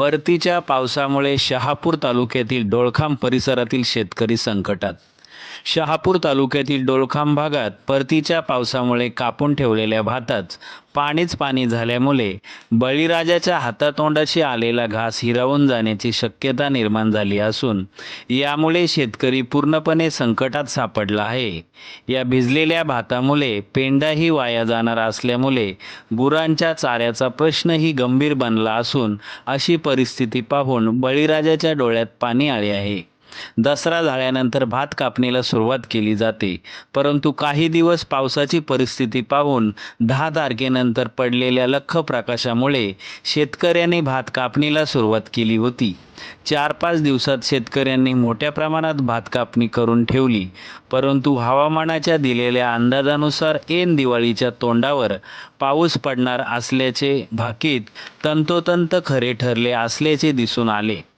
परतीच्या पावसामुळे शहापूर तालुक्यातील डोळखाम परिसरातील शेतकरी संकटात शहापूर तालुक्यातील डोळखाम भागात परतीच्या पावसामुळे कापून ठेवलेल्या भातात पाणीच पाणी झाल्यामुळे बळीराजाच्या हातातोंडाशी आलेला घास हिरावून जाण्याची शक्यता निर्माण झाली असून यामुळे शेतकरी पूर्णपणे संकटात सापडला आहे. या भिजलेल्या भातामुळे पेंडाही वाया जाणार असल्यामुळे गुरांच्या चाऱ्याचा प्रश्नही गंभीर बनला असून अशी परिस्थिती पाहून बळीराजाच्या डोळ्यात पाणी आले आहे. दसरा झाल्यानंतर भात कापणीला सुरुवात केली जाते. परंतु काही दिवस पावसाची परिस्थिती पाहून दहा तारखेनंतर पडलेल्या लख्ख प्रकाशामुळे शेतकऱ्यांनी भात कापणीला सुरुवात केली होती. चार पाच दिवसात शेतकऱ्यांनी मोठ्या प्रमाणात भात कापणी करून ठेवली. परंतु हवामानाच्या दिलेल्या अंदाजानुसार ऐन दिवाळीच्या तोंडावर पाऊस पडणार असल्याचे भाकीत तंतोतंत खरे ठरले असल्याचे दिसून आले.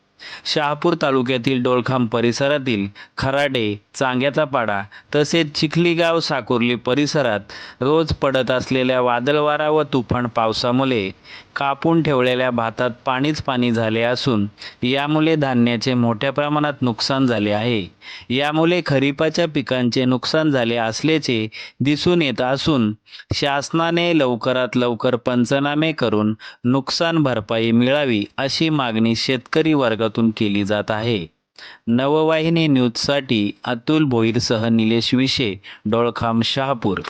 शहापूर तालुक्यातील डोळखाम परिसरातील खराडे चांग्याचा पाडा तसेच चिखलीगाव साकुर्ली परिसरात रोज पडत असलेल्या वादळवारा व तुफान पावसामुळे कापून ठेवलेल्या भातात पाणीच पाणी झाले असून यामुळे धान्याचे मोठ्या प्रमाणात नुकसान झाले आहे. यामुळे खरीपाच्या पिकांचे नुकसान झाले असल्याचे दिसून येत असून शासनाने लवकरात लवकर पंचनामे करून नुकसान भरपाई मिळावी अशी मागणी शेतकरी वर्ग माध्यमातून केली जात आहे. नववाहिनी न्यूजसाठी अतुल भोईरसह निलेश विशे डोळखाम शहापूर